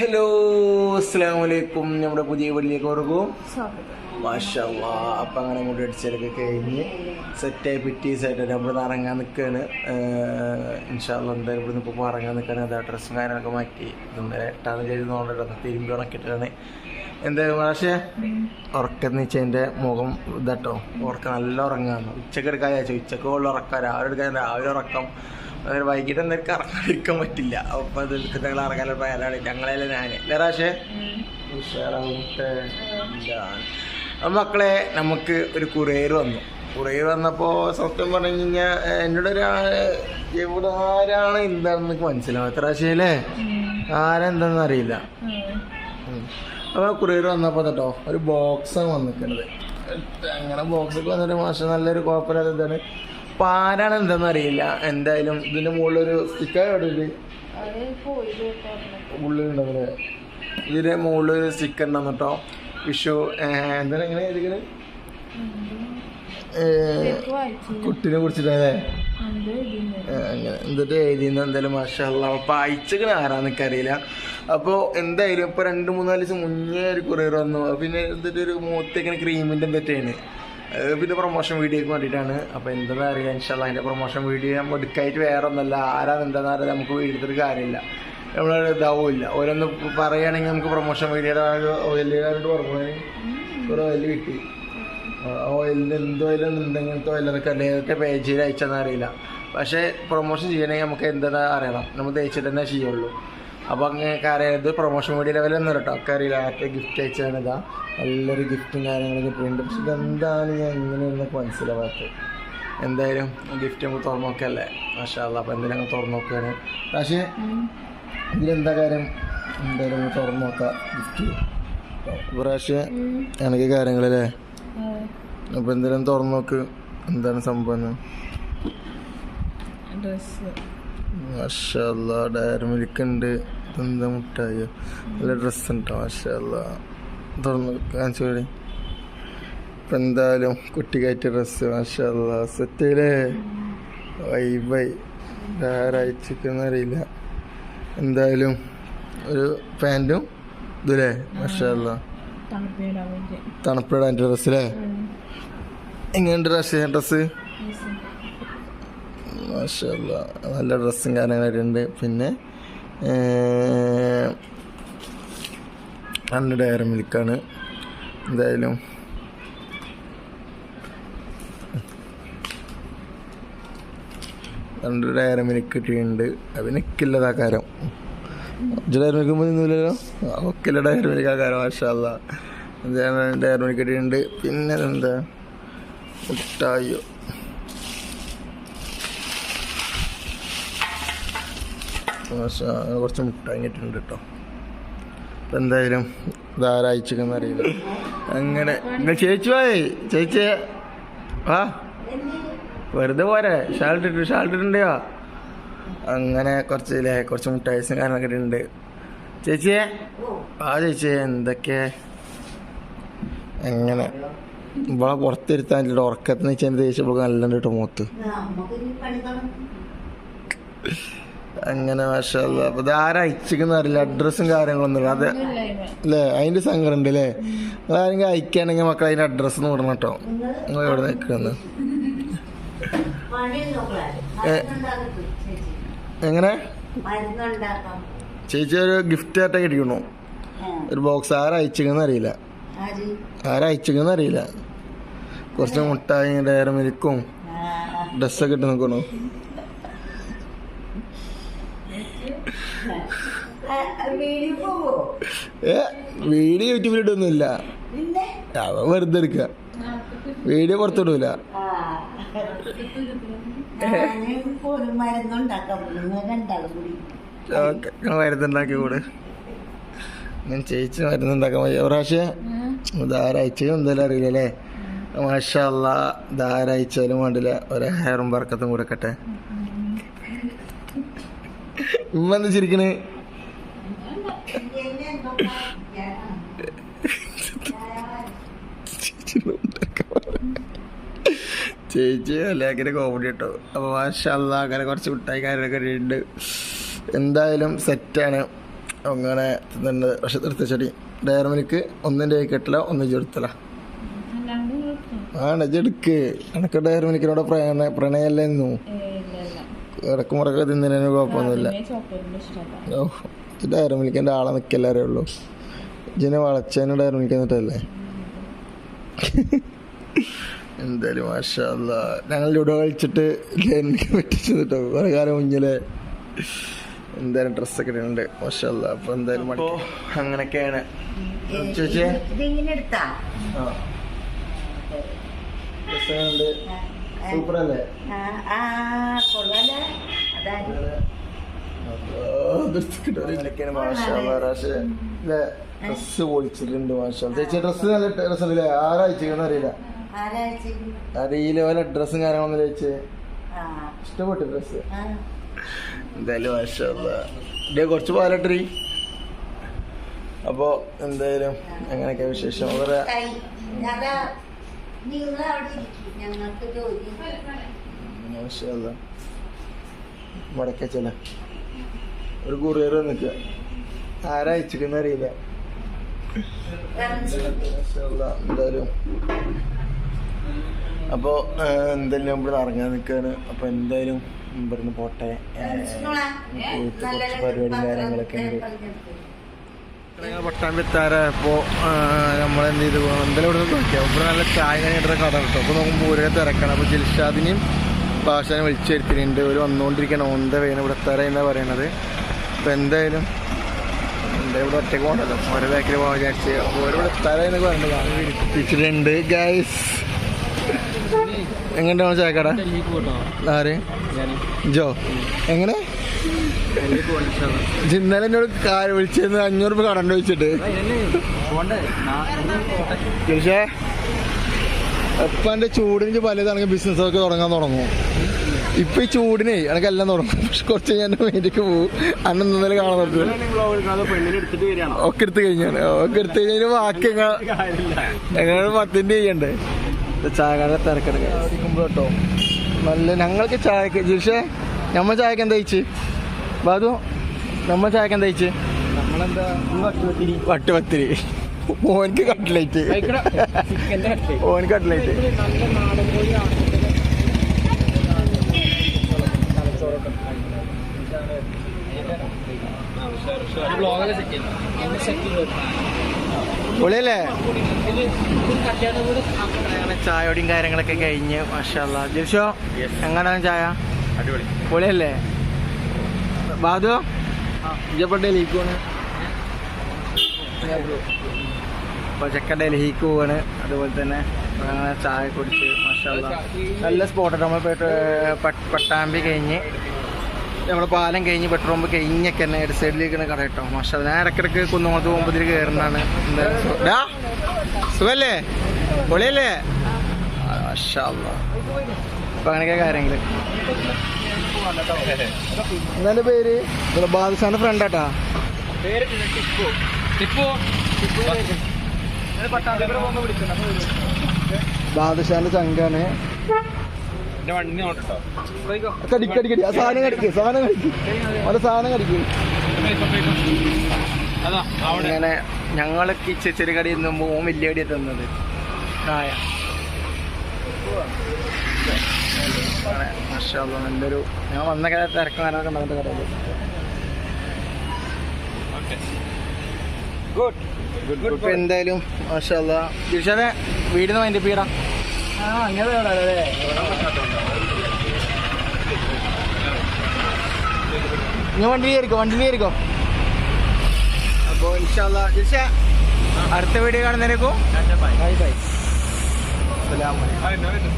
Hello അസ്സാം വലൈക്കും നമ്മുടെ പുതിയ വീട്ടിലേക്ക് ഓർക്കും. മാഷല്ലാ. അപ്പം അങ്ങനെ അങ്ങോട്ട് അടിച്ചതൊക്കെ കഴിഞ്ഞ് സെറ്റായി പിറ്റീസായിട്ട് നമ്മൾ ഇറങ്ങാൻ നിൽക്കുകയാണ് ഇൻഷാല്ല എന്തായാലും ഇവിടെ നിന്ന് ഇപ്പോൾ ഇറങ്ങാൻ നിൽക്കുകയാണ് അതാ ഡ്രസ്സും കാര്യങ്ങളൊക്കെ മാറ്റി. ഇന്നലെ എട്ടാന്ന് ചെയ്തുകൊണ്ടിട്ട് തിരുമ്പി ഉണക്കിട്ടാണ് എന്തായാലും പക്ഷേ ഉറക്കം എന്റെ മുഖം ഇതാട്ടോ. ഉറക്കം നല്ല ഉറങ്ങാന്ന് ഉച്ചക്കെടുക്കാൻ ചോദിച്ചു ഉച്ചക്കുള്ള ഉറക്കം രാവിലെ എടുക്കാൻ രാവിലെ ഉറക്കം. അതായത് വൈകിട്ട് എന്തൊരു കറങ്ങാതിരിക്കാൻ പറ്റില്ല. അപ്പം അത് എടുത്തിട്ട് ഞങ്ങൾ ഇറങ്ങാനുള്ള പോയാലാണ് ഞങ്ങളെ ഞാൻ അപ്പം മക്കളെ നമുക്ക് ഒരു കുറേർ വന്നു. കുറേർ വന്നപ്പോൾ സത്യം പറഞ്ഞു കഴിഞ്ഞാൽ എന്നോട് ഒരാൾ എവിടെ ആരാണ് എന്താണെന്ന് എനിക്ക് മനസ്സിലാവും. എത്ര ആശയല്ലേ ആരെന്താണെന്ന് അറിയില്ല. അപ്പോൾ കുറേർ വന്നപ്പോൾ കേട്ടോ ഒരു ബോക്സാണ് വന്നിരിക്കുന്നത്. അങ്ങനെ ബോക്സൊക്കെ വന്നിട്ട് മാസം നല്ലൊരു കുഴപ്പമില്ലാത്ത ഇതാണ്. ആരാണ് എന്താണെന്ന് അറിയില്ല. എന്തായാലും ഇതിന്റെ മുകളിലൊരു സ്റ്റിക്കർ എവിടെ ഇതിന്റെ മുകളിൽ ഒരു സ്റ്റിക്കർ ഉണ്ടെന്ന് കേട്ടോ. വിഷു എന്താണ് എങ്ങനെ എഴുതിക്കുന്നത് കുട്ടിനെ കുറിച്ചിട്ടല്ലേ ഏഹ്, അങ്ങനെ. എന്നിട്ട് എന്തായാലും മാഷല്ല അപ്പോൾ അയച്ചക്കണ ആരാന്നൊക്കെ അറിയില്ല. അപ്പോൾ എന്തായാലും ഇപ്പോൾ രണ്ട് മൂന്നാൽ ദിവസം മുന്നേ ഒരു കുറേ വന്നു. പിന്നെ എന്നിട്ട് ഒരു മൂത്തേക്കിന് ക്രീമിന്റെ എന്തൊക്കെയാണ്? പിന്നെ പ്രൊമോഷൻ വീഡിയോക്ക് വേണ്ടിയിട്ടാണ്. അപ്പോൾ എന്താണെന്ന് അറിയാം ഇൻഷാല്ല അതിന്റെ പ്രൊമോഷൻ വീഡിയോ ഞാൻ എടുക്കായിട്ട് വേറെ ഒന്നല്ല എന്താണെന്ന് അറിയാൻ നമുക്ക് വീഡിയോത്തിൽ കാര്യമില്ല. നമ്മൾ ഇതാവില്ല ഓരോന്ന് പറയുകയാണെങ്കിൽ നമുക്ക് പ്രൊമോഷൻ വീഡിയോയുടെ ഓയിലുകാരോട് പറഞ്ഞു ഒരു ഓയിൽ കിട്ടി. ഓയിലിന്റെ എന്ത് ഓയിലുണ്ടെങ്കിൽ ഇങ്ങനത്തെ ഓയിലൊക്കെ അല്ലേ? പേജിൽ അയച്ചെന്ന് അറിയില്ല. പക്ഷേ പ്രൊമോഷൻ ചെയ്യണമെങ്കിൽ നമുക്ക് എന്താ അറിയണം. നമ്മൾ തേച്ചിട്ട് തന്നെ ചെയ്യുള്ളൂ. അപ്പോൾ അങ്ങനെ ഇത് പ്രൊമോഷൻ വീഡിയോ ലെവലൊന്നും കേട്ടോ ഒക്കെ അറിയില്ല ആർക്ക് ഗിഫ്റ്റ് അയച്ചാണ് ഇതാ. നല്ലൊരു ഗിഫ്റ്റും കാര്യങ്ങളൊക്കെ കിട്ടിയിട്ടുണ്ട് പക്ഷെ ഇതെന്താണ് ഞാൻ എങ്ങനെയെന്നൊക്കെ മനസ്സിലാവാത്തത്? എന്തായാലും ഗിഫ്റ്റ് നമുക്ക് തുറന്നു നോക്കല്ലേ മാഷാ അല്ലാ അപ്പോൾ എന്തിനാ തുറന്നു നോക്കുകയാണ് പക്ഷേ ഇതിലെന്താ കാര്യം? എന്തായാലും ഒന്ന് തുറന്നു നോക്കാം ഗിഫ്റ്റ് പ്രാവശ്യം എനിക്ക് കാര്യങ്ങളല്ലേ അപ്പോൾ എന്തായാലും തുറന്നു നോക്ക് എന്താണ് സംഭവം ഡയറി മിൽക്ക് ഉണ്ട്. ഇതെന്താ മുട്ടായോ നല്ല ഡ്രസ്സ് ഉണ്ടോ മാഷല്ല തുറന്ന് കാണിച്ചു കൂടി. ഇപ്പം എന്തായാലും കുട്ടിക്കായിട്ട് ഡ്രസ്സ് മാഷല്ല സെറ്റിലേ വൈ വൈ. ആരാഴ്ചക്കെന്ന് അറിയില്ല. എന്തായാലും ഒരു പാന്റും ഇതല്ലേ മാഷല്ല തണുപ്പിടാൻ ഡ്രസ്സ് അല്ലേ എങ്ങനെയുണ്ട് ഡ്രസ്സ്? ഡ്രസ്സ് മാഷല്ല നല്ല ഡ്രസ്സും കാര്യങ്ങളൊക്കെ ഉണ്ട് പിന്നെ രണ്ട് ഡയറി മിൽക്കാണ്. എന്തായാലും രണ്ട് ഡയറി മിൽക്ക് കിട്ടിയിട്ടുണ്ട്. അത് നിൽക്കില്ലതാ കാരം. ഡയറി മിൽക്ക് നിന്നില്ലല്ലോ ഒക്കില്ല ഡയറി മിൽക്ക് ആക്കാരം മാഷല്ല എന്തായാലും ഡയറി മിൽക്ക് കിട്ടിയിട്ടുണ്ട്. പിന്നെ എന്താ മുട്ടായോ മാഷാ, അങ്ങനെ കുറച്ച് മുട്ടായി കിട്ടിയിട്ടുണ്ട് കേട്ടോ. അപ്പം എന്തായാലും ഇതാരായിച്ചെന്ന് അറിയില്ല. അങ്ങനെ നിങ്ങൾ ചേച്ചി പോയി ചേച്ചി ആ വെറുതെ പോരെ. ഷാൾട്ടിട്ട് ഷാൾട്ടിട്ടുണ്ടോ അങ്ങനെ കുറച്ച് ഇല്ലേ കുറച്ച് മുട്ടായസും കാര്യങ്ങളൊക്കെ ഉണ്ട് ചേച്ചിയെ? ആ ചേച്ചി എന്തൊക്കെ? എങ്ങനെ? ഇവിടെ പുറത്തിരുത്താൻ പറ്റില്ല ഉറക്കത്തിന് വെച്ചാൽ ദേഷ്യം നല്ല കേട്ടോ മുഖത്ത് അങ്ങനെ മാഷല്ല. അപ്പൊ ഇത് ആരാ അയച്ചിക്കുന്ന അറിയില്ല. അഡ്രസ്സും കാര്യങ്ങളൊന്നും ഇല്ല അതെ. അല്ലേ? അതിന്റെ സങ്കടം ഉണ്ട് അല്ലേ? നിങ്ങൾ ആരെങ്കിലും അയക്കുകയാണെങ്കിൽ മക്കൾ അതിന്റെ അഡ്രസ്സ് വിടണം കേട്ടോ. നിങ്ങൾ എവിടെ നിൽക്കുന്നത്? എങ്ങനെ? ചേച്ചി ഒരു ഗിഫ്റ്റ് ആയിട്ട് കിട്ടിക്കണു. ഒരു ബോക്സ് ആരാ അയച്ചിക്കുന്ന അറിയില്ല. ആരാ? അയച്ചിക്കുന്ന അറിയില്ല. കുറച്ച് മുട്ടായി ഡയറി മിൽക്കും ഡ്രസ്സൊക്കെ ഇട്ട് നിൽക്കണു വീഡിയോ പോവോ ഏ വീഡിയോ പിന്നെ? അവ വെറുതെ എടുക്കുക വീഡിയോ പുറത്തിടൂല. മരുന്നുണ്ടാക്കാം. കൂടി. ഞാൻ ചേച്ചി മരുന്നുണ്ടാക്കാൻ പറ്റിയ പ്രാവശ്യം ധാരാഴ്ചയും എന്തായാലും അറിയില്ല അല്ലേ? മാഷല്ല ധാരാഴ്ചയിലും വേണ്ടില്ല. ഒരു ഹെയറും വർക്കത്തും കൊടുക്കട്ടെ ഉമ്മ എന്താ ചിരിക്കണ്? ചേച്ചി അല്ലെങ്കിൽ കോമഡി കിട്ടും അപ്പോൾ മാഷല്ല അങ്ങനെ കുറച്ച് മിഠായി കാര്യങ്ങളൊക്കെ ഉണ്ട് എന്തായാലും സെറ്റാണ് അങ്ങനെ തിന്നുണ്ട്. പക്ഷെ എടുത്ത ചെടി ഡയറമിനിക്ക് ഒന്നിന്റെ കെട്ടില്ല ഒന്ന് ചെടുത്തല ആണ് ചെടുക്ക് എനക്ക് ഡയറമിനിക്കിനോട് പ്രണയ പ്രണയല്ലേ നിന്നു ഏ ഇല്ല ഇല്ല ഇടയ്ക്ക് മുറക്കെ തിന്നതിന് കുഴപ്പമൊന്നുമില്ല. ഓ ഡയറമിനിക്കിന്റെ ആളെ നിൽക്കല്ലാരേ ഉള്ളൂ ഇതിനെ വളച്ചതിന് എന്നിട്ടല്ലേ എന്തായാലും മാഷല്ല. ഞങ്ങൾ ലുഡോ കളിച്ചിട്ട് എനിക്ക് പറ്റിച്ചു കേട്ടോ. കുറേ കാലം മുന്നിലെ എന്തായാലും ഡ്രസ്സൊക്കെ ഇടുന്നുണ്ട് മാഷല്ല. അപ്പൊ എന്തായാലും അങ്ങനെയൊക്കെയാണ്. ചേച്ചി സൂപ്പർ അല്ലേ ഡ്രസ് പൊളിച്ചിട്ടുണ്ട് മാഷാ ചേച്ചി ഡ്രസ് നല്ല ഡ്രസ് അല്ലേ ആരാഴ്ച അറിയില്ല. ഡ്രസ്സും കാര്യങ്ങളൊന്നും ഇഷ്ടപ്പെട്ടു ഡ്രസ് എന്തായാലും മാഷാ ഇതേ കുറച്ച് പാലട്ടറി അപ്പോ എന്തായാലും അങ്ങനെയൊക്കെ വിശേഷം. വളരെ കൈ അതാ നിങ്ങൾ അവിടെ ഇരിക്കും. ഞങ്ങൾക്ക് ജോലി. മാഷാ മുടക്കച്ചല ഒരു കുറിയർ വന്നിട്ട് ആരാ അയച്ചിരിക്കുന്ന അറിയില്ല. മാഷാ എന്തായാലും അപ്പോൾ എന്തെല്ലാം ഇവിടെ ഇറങ്ങാൻ നിൽക്കുകയാണ് അപ്പോൾ എന്തായാലും ഇവിടുന്ന് പോട്ടെ. പോയിട്ട് കുറച്ച് പരിപാടിയും കാര്യങ്ങളൊക്കെ ഉണ്ട്. പട്ടാമ്പെത്താറപ്പോൾ നമ്മൾ ചെയ്ത് ചെയ്തു? എന്തായാലും ഇവിടെ നിന്ന് നോക്കിയാൽ ഇവിടെ നല്ല ചായ കഴിഞ്ഞിട്ട് കഥ കിട്ടും. അപ്പോൾ നോക്കുമ്പോൾ ഓരോ തിരക്കണം. അപ്പോൾ ജിൽഷാദിനെയും ഭാഷനെ വിളിച്ചു വരുത്തിയിട്ടുണ്ട് ഒരു വന്നുകൊണ്ടിരിക്കണം ഓന്ത വേണം ഇവിടെ എത്താറ എന്നാണ് പറയണത്. അപ്പോൾ എന്തായാലും എന്തായാലും ഇവിടെ ഒറ്റയ്ക്ക് പോകണ്ടല്ലോ. ഓരോ ബാക്കിൽ പോകാൻ വിചാരിച്ച്. അപ്പോൾ ഓരോ ഇവിടെ എത്താറ എന്നൊക്കെ പറഞ്ഞിട്ടുണ്ട് ഗായ്സ് ഗൈസ് എങ്ങനെയാണ് ചായക്കട? ആര്? ജോ. എങ്ങനെ? ഇന്നലെ എന്നോട് കാര് വിളിച്ചിരുന്നു അഞ്ഞൂറ് രൂപ കടണ്ട് വെച്ചിട്ട് പക്ഷേ ഇപ്പൊ എന്റെ ചൂടിന് പലതാണെങ്കിൽ ബിസിനസ് ഒക്കെ തുടങ്ങാൻ തുടങ്ങും. ഇപ്പൊ ഈ ചൂടിനെ എനിക്ക് എല്ലാം തുടങ്ങും. പക്ഷെ കുറച്ച് ഞാൻ വേണ്ടിക്ക് പോകും അന്ന് ഇന്നലെ കാണാൻ ഒക്കെ എടുത്ത് കഴിഞ്ഞാണ്. ഒക്കെ എടുത്ത് കഴിഞ്ഞാൽ ബാക്കി എങ്ങനെ പത്തിന്റെ ചെയ്യണ്ടേ? ചായക്കാരെ തിരക്കെടുക്ക കേട്ടോ. നല്ല ഞങ്ങൾക്ക് ചായക്ക് ജിഷേ നമ്മൾ ചായക്ക് എന്താ കഴിച്ച്? ബാധു നമ്മൾ ചായക്ക് എന്താ കഴിച്ച്? വട്ടുപത്തിരി ഓനിക്ക് കട്ട്ലേറ്റ്. ഓന് കട്ട്ലേറ്റ്. പൊളിയല്ലേ ചായയോടെയും കാര്യങ്ങളൊക്കെ കഴിഞ്ഞ് മഷല്ല ജിൽഷോ എങ്ങനെയാണ് ചായ? അടിപൊളി. പൊളിയല്ലേ? ബാധു ഇജപ്പ ഡൽഹിക്ക് പോണ് അപ്പോൾ ചെക്കൻ ഡൽഹിക്ക് പോവാണ് അതുപോലെ തന്നെ അങ്ങനെ ചായ കുടിച്ച് മഷല്ല നല്ല സ്പോട്ടാണ് നമ്മൾ പെട്ട പട്ടാമ്പി കഴിഞ്ഞ് നമ്മുടെ പാലം കഴിഞ്ഞ് പെട്രോൾ പമ്പ് കഴിഞ്ഞൊക്കെ തന്നെ ഇട സൈഡിലേക്ക് കട കേട്ടോ. മാഷാ ഞാൻ ഇടക്കിടക്ക് കുന്നോളത്ത് പോകുമ്പോൾ ഇതിൽ കയറുന്നതാണ് എന്തായാലും സുഖല്ലേ? പൊളിയല്ലേ? അപ്പൊ അങ്ങനെയൊക്കെ കാര്യങ്ങൾ. എന്താ പേര്? ബാദുഷാന്റെ ഫ്രണ്ട് ആട്ടാ. ബാദുഷാന്റെ ചങ്കാണ് കടിക്കടിക്കടി ആ സാധനം കടിക്ക് സാധനം കടിക്ക്. അവന്റെ സാധനം കടിക്ക്. അങ്ങനെ ഞങ്ങളൊക്കെ ഈ ചെറിയ കടി ഓൻ വലിയ കടി എത്തുന്നത് അങ്ങനെ മാഷാല്ലാ നല്ലൊരു ഞാൻ വന്ന കഥ തിരക്കും കാര്യങ്ങളൊക്കെ ഉണ്ടാകുന്ന കടയിൽ ഗുഡ് ഇപ്പൊ എന്തായാലും മാഷാല്ല ദിൽഷാദെ വീടിന് മൈൻഡ് പീടാ ആ അങ്ങനെ അല്ലേ? ഞാൻ വണ്ടി കയറിക്കോ വണ്ടി കയറിക്കോ അപ്പോൾ ഇൻഷാല്ല അടുത്ത വീഡിയോ കാണുന്നതിനേക്കും ബൈ ബൈ അസ്സലാമു അലൈക്കും